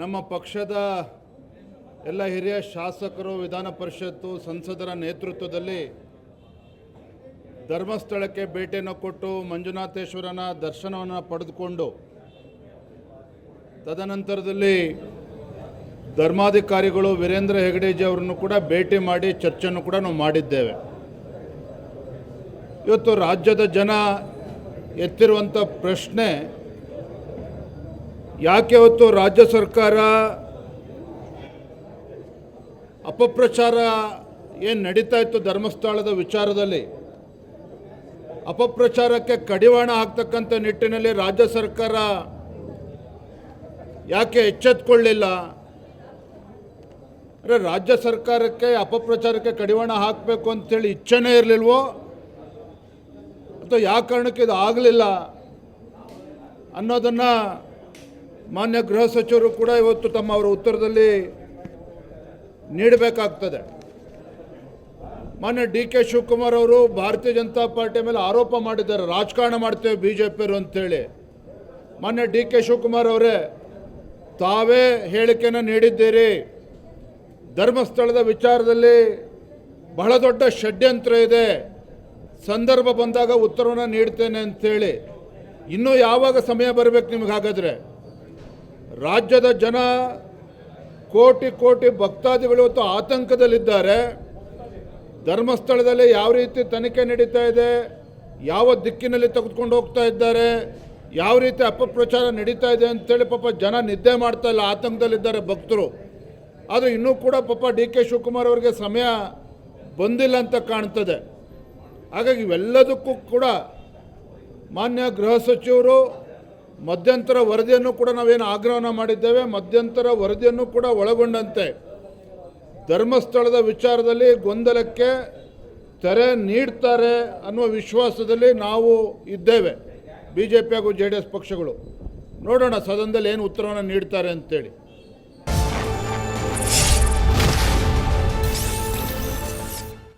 ನಮ್ಮ ಪಕ್ಷದ ಎಲ್ಲ ಹಿರಿಯ ಶಾಸಕರು, ವಿಧಾನ ಪರಿಷತ್ತು ಸಂಸದರ ನೇತೃತ್ವದಲ್ಲಿ ಧರ್ಮಸ್ಥಳಕ್ಕೆ ಭೇಟಿಯನ್ನು ಕೊಟ್ಟು ಮಂಜುನಾಥೇಶ್ವರನ ದರ್ಶನವನ್ನು ಪಡೆದುಕೊಂಡು ತದನಂತರದಲ್ಲಿ ಧರ್ಮಾಧಿಕಾರಿಗಳು ವೀರೇಂದ್ರ ಹೆಗಡೆಜಿ ಅವರನ್ನು ಕೂಡ ಭೇಟಿ ಮಾಡಿ ಚರ್ಚೆಯನ್ನು ಕೂಡ ನಾವು ಮಾಡಿದ್ದೇವೆ. ಇವತ್ತು ರಾಜ್ಯದ ಜನ ಎತ್ತಿರುವಂಥ ಪ್ರಶ್ನೆ ಯಾಕೆ ಅವತ್ತು ರಾಜ್ಯ ಸರ್ಕಾರ ಅಪಪ್ರಚಾರ ಏನು ನಡೀತಾ ಇತ್ತು ಧರ್ಮಸ್ಥಳದ ವಿಚಾರದಲ್ಲಿ? ಅಪಪ್ರಚಾರಕ್ಕೆ ಕಡಿವಾಣ ಹಾಕ್ತಕ್ಕಂಥ ನಿಟ್ಟಿನಲ್ಲಿ ರಾಜ್ಯ ಸರ್ಕಾರ ಯಾಕೆ ಎಚ್ಚೆತ್ಕೊಳ್ಳಿಲ್ಲ? ಅಂದರೆ ರಾಜ್ಯ ಸರ್ಕಾರಕ್ಕೆ ಅಪಪ್ರಚಾರಕ್ಕೆ ಕಡಿವಾಣ ಹಾಕಬೇಕು ಅಂಥೇಳಿ ಇಚ್ಛೆನೇ ಇರಲಿಲ್ವೋ? ಅಥವಾ ಯಾವ ಕಾರಣಕ್ಕೆ ಇದು ಆಗಲಿಲ್ಲ ಅನ್ನೋದನ್ನು ಮಾನ್ಯ ಗೃಹ ಸಚಿವರು ಕೂಡ ಇವತ್ತು ತಮ್ಮ ಅವರ ಉತ್ತರದಲ್ಲಿ ನೀಡಬೇಕಾಗ್ತದೆ. ಮಾನ್ಯ ಡಿ ಕೆ ಶಿವಕುಮಾರ್ ಅವರು ಭಾರತೀಯ ಜನತಾ ಪಾರ್ಟಿ ಮೇಲೆ ಆರೋಪ ಮಾಡಿದ್ದಾರೆ. ರಾಜಕಾರಣ ಮಾಡ್ತೇವೆ ಬಿ ಜೆ ಪಿಯವರು ಅಂತೇಳಿ. ಮಾನ್ಯ ಡಿ ಕೆ ಶಿವಕುಮಾರ್ ಅವರೇ, ತಾವೇ ಹೇಳಿಕೆಯನ್ನು ನೀಡಿದ್ದೀರಿ. ಧರ್ಮಸ್ಥಳದ ವಿಚಾರದಲ್ಲಿ ಬಹಳ ದೊಡ್ಡ ಷಡ್ಯಂತ್ರ ಇದೆ. ಸಂದರ್ಭ ಬಂದಾಗ ಉತ್ತರವನ್ನು ನೀಡ್ತೇನೆ ಅಂತೇಳಿ. ಇನ್ನೂ ಯಾವಾಗ ಸಮಯ ಬರಬೇಕು ನಿಮಗೆ ಹಾಗಾದರೆ? ರಾಜ್ಯದ ಜನ ಕೋಟಿ ಕೋಟಿ ಭಕ್ತಾದಿಗಳು ಇವತ್ತು ಆತಂಕದಲ್ಲಿದ್ದಾರೆ. ಧರ್ಮಸ್ಥಳದಲ್ಲಿ ಯಾವ ರೀತಿ ತನಿಖೆ ನಡೀತಾ ಇದೆ, ಯಾವ ದಿಕ್ಕಿನಲ್ಲಿ ತೆಗೆದುಕೊಂಡು ಹೋಗ್ತಾ ಇದ್ದಾರೆ, ಯಾವ ರೀತಿ ಅಪಪ್ರಚಾರ ನಡೀತಾ ಇದೆ ಅಂತೇಳಿ ಪಾಪ ಜನ ನಿದ್ದೆ ಮಾಡ್ತಾ ಇಲ್ಲ, ಆತಂಕದಲ್ಲಿದ್ದಾರೆ ಭಕ್ತರು. ಆದರೆ ಇನ್ನೂ ಕೂಡ ಪಾಪ ಡಿ ಕೆ ಶಿವಕುಮಾರ್ ಅವರಿಗೆ ಸಮಯ ಬಂದಿಲ್ಲ ಅಂತ ಕಾಣ್ತದೆ. ಹಾಗಾಗಿ ಇವೆಲ್ಲದಕ್ಕೂ ಕೂಡ ಮಾನ್ಯ ಗೃಹ ಸಚಿವರು ಮಧ್ಯಂತರ ವರದಿಯನ್ನು ಕೂಡ ನಾವೇನು ಆಗ್ರಹನ ಮಾಡಿದ್ದೇವೆ, ಮಧ್ಯಂತರ ವರದಿಯನ್ನು ಕೂಡ ಒಳಗೊಂಡಂತೆ. ಧರ್ಮಸ್ಥಳದ ವಿಚಾರದಲ್ಲಿ ಗೊಂದಲಕ್ಕೆ ತೆರೆ ನೀಡ್ತಾರೆ ಅನ್ನುವ ವಿಶ್ವಾಸದಲ್ಲಿ ನಾವು ಇದ್ದೇವೆ. ಬಿ ಜೆ ಪಿ ಹಾಗೂ ಜೆ ಡಿ ಎಸ್ ಪಕ್ಷಗಳು. ನೋಡೋಣ ಸದನದಲ್ಲಿ ಏನು ಉತ್ತರವನ್ನು ನೀಡ್ತಾರೆ ಅಂತೇಳಿ.